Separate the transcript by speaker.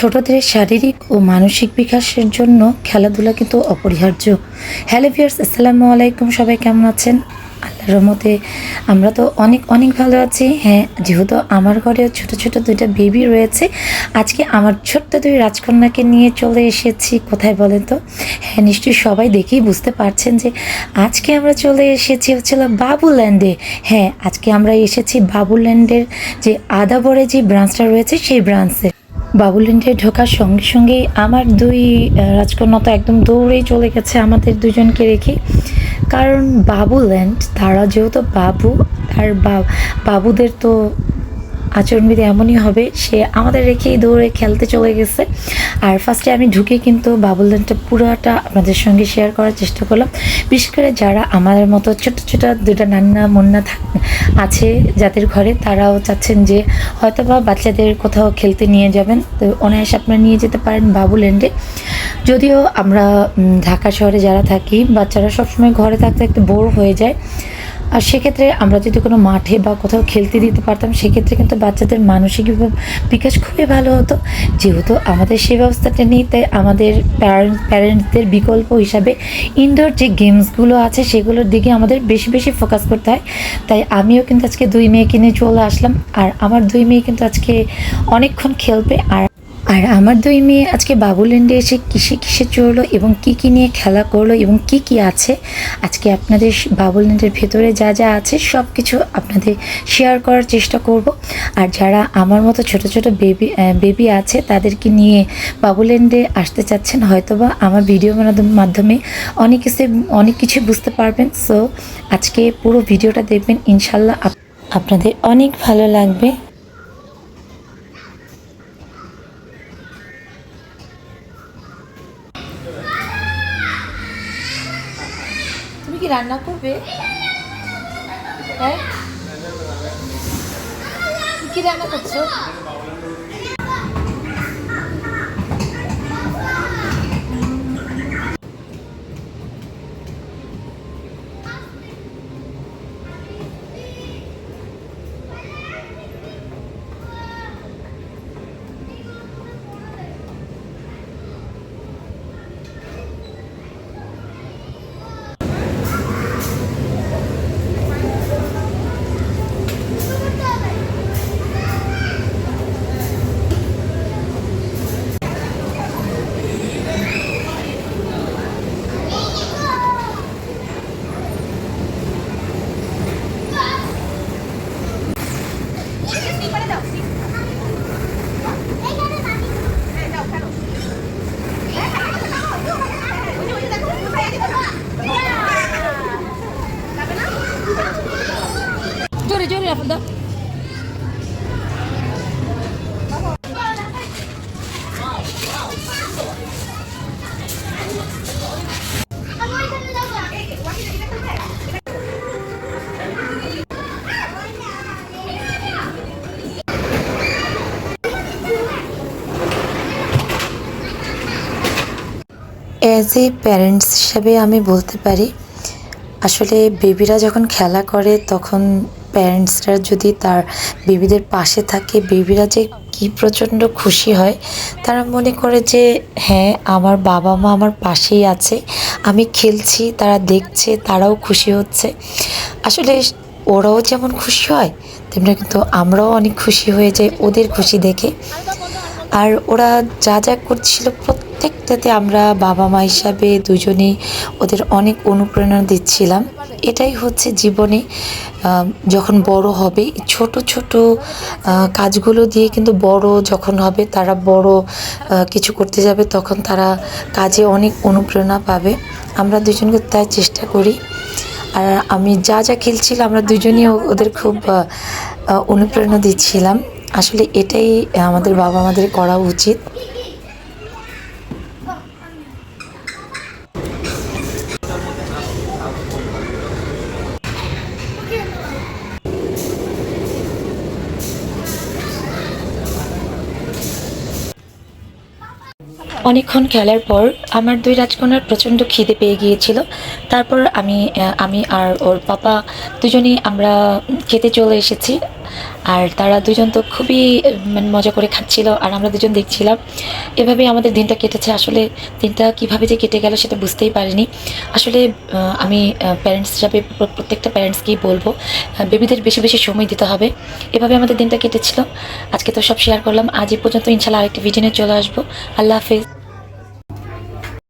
Speaker 1: ছোটদের শারীরিক ও মানসিক বিকাশের জন্য খেলাধুলা কিন্তু অপরিহার্য। হ্যালো ভিয়ার্স আসসালামু আলাইকুম। সবাই কেমন আছেন? আল্লাহর রহমতে আমরা তো অনেক অনেক ভালো আছি। হ্যাঁ যেহেতু আমার ঘরে ছোট ছোট দুইটা বেবি রয়েছে, আজকে আমার ছোট্ট দুই রাজকন্যাকে নিয়ে চলে এসেছি। কোথায় বলেন তো? হ্যাঁ নিশ্চয়ই সবাই দেখেই বুঝতে পারছেন যে আজকে আমরা চলে এসেছি হচ্ছিল বাবুল্যান্ডে। হ্যাঁ আজকে আমরা এসেছি বাবুল্যান্ডের যে আদাবরে যে ব্রাঞ্চটা রয়েছে, সেই ব্রাঞ্চে বাবুল্যান্ডে ঢোকার সঙ্গে সঙ্গেই আমার দুই রাজকন্যা তো একদম দৌড়েই চলে গেছে আমাদের দুজনকে রেখে। কারণ বাবুল্যান্ড তারা যেহেতু বাবু, আর বাবুদের তো আচরণবিধি এমনই হবে, সে আমাদের রেখেই দৌড়ে খেলতে চলে গেছে। আর ফার্স্টে আমি ঢুকে কিন্তু বাবুল্যান্ডটা পুরোটা আপনাদের সঙ্গে শেয়ার করার চেষ্টা করলাম। বিশেষ করে যারা আমাদের মতো ছোট ছোট দুটা নান্না মুন্না থাক আছে যাদের ঘরে, তারাও চাচ্ছেন যে হয়তো বা বাচ্চাদের কোথাও খেলতে নিয়ে যাবেন। তো অনায়াসে আপনারা নিয়ে যেতে পারেন বাবুল্যান্ডে যদিও আমরা ঢাকা শহরে যারা থাকি, বাচ্চারা সবসময় ঘরে থাকতে একটু বোর হয়ে যায়। আর সেক্ষেত্রে আমরা যদি কোনো মাঠে বা কোথাও খেলতে দিতে পারতাম, সেক্ষেত্রে কিন্তু বাচ্চাদের মানসিক বিকাশ খুবই ভালো হতো। যেহেতু আমাদের সেই ব্যবস্থাটা নেই, তাই আমাদের প্যারেন্ট প্যারেন্টসদের বিকল্প হিসাবে ইনডোর যে গেমসগুলো আছে, সেগুলোর দিকে আমাদের বেশি বেশি ফোকাস করতে হয়। তাই আমিও কিন্তু আজকে দুই মেয়েকে নিয়ে চলে আসলাম, আর আমার দুই মেয়ে কিন্তু আজকে অনেকক্ষণ খেলবে, আর আর আমার দুই মেয়ে আজকে বাবুল্যান্ডে এসে কিসে কিসে চড়লো এবং কি কি নিয়ে খেলা করল এবং কি কি আছে, আজকে আপনাদের বাবুল্যান্ডের ভেতরে যা যা আছে সব কিছু আপনাদের শেয়ার করার চেষ্টা করব। আর যারা আমার মতো ছোট ছোট বেবি বেবি আছে, তাদেরকে নিয়ে বাবুল্যান্ডে আসতে চাচ্ছেন, হয়তোবা আমার ভিডিও মাধ্যমে অনেক কিছু অনেক কিছু বুঝতে পারবেন। সো আজকে পুরো ভিডিওটা দেখবেন, ইনশাল্লাহ আপনাদের অনেক ভালো লাগবে। রান্না করবে? হ্যাঁ? কি রান্না করছ? জোরে জোরে রাখো, দাও। অ্যাজ এ প্যারেন্টস হিসাবে আমি বলতে পারি, আসলে বেবিরা যখন খেলা করে, তখন প্যারেন্টসরা যদি তার বেবিদের পাশে থাকে, বেবিরা যে কি প্রচণ্ড খুশি হয়, তারা মনে করে যে হ্যাঁ আমার বাবা মা আমার পাশেই আছে, আমি খেলছি, তারা দেখছে, তারাও খুশি হচ্ছে। আসলে ওরাও যেমন খুশি হয়, তেমনি কিন্তু আমরাও অনেক খুশি হয়ে যাই ওদের খুশি দেখে। আর ওরা যা যা করছিল প্রত্যেকটাতে আমরা বাবা মা হিসাবে দুজনেই ওদের অনেক অনুপ্রেরণা দিচ্ছিলাম। এটাই হচ্ছে জীবনে যখন বড় হবে, ছোট ছোট কাজগুলো দিয়ে কিন্তু বড় যখন হবে, তারা বড় কিছু করতে যাবে, তখন তারা কাজে অনেক অনুপ্রেরণা পাবে। আমরা দুজনকে তাই চেষ্টা করি। আর আমি যা যা খেলছিলাম আমরা দুজনেই ওদের খুব অনুপ্রেরণা দিচ্ছিলাম। আসলে এটাই আমাদের বাবা আমাদের করা উচিত। অনেকক্ষণ খেলার পর আমার দুই রাজকন্যার প্রচণ্ড খিদে পেয়ে গিয়েছিল। তারপর আমি আমি আর ওর পাপা দুজনেই আমরা খেতে চলে এসেছি। আর তারা দুজন তো খুবই মানে মজা করে খাচ্ছিল আর আমরা দুজন দেখছিলাম। এভাবেই আমাদের দিনটা কেটেছে। আসলে দিনটা কীভাবে যে কেটে গেল সেটা বুঝতেই পারিনি। আসলে আমি প্যারেন্টস হিসাবে প্রত্যেকটা প্যারেন্টসকেই বলব বেবিদের বেশি বেশি সময় দিতে হবে। এভাবে আমাদের দিনটা কেটেছিল। আজকে তো সব শেয়ার করলাম। আজ এই পর্যন্ত ইনশাল্লাহ আরেকটি ভিডিও নিয়ে চলে আসব। আল্লাহ হাফেজ।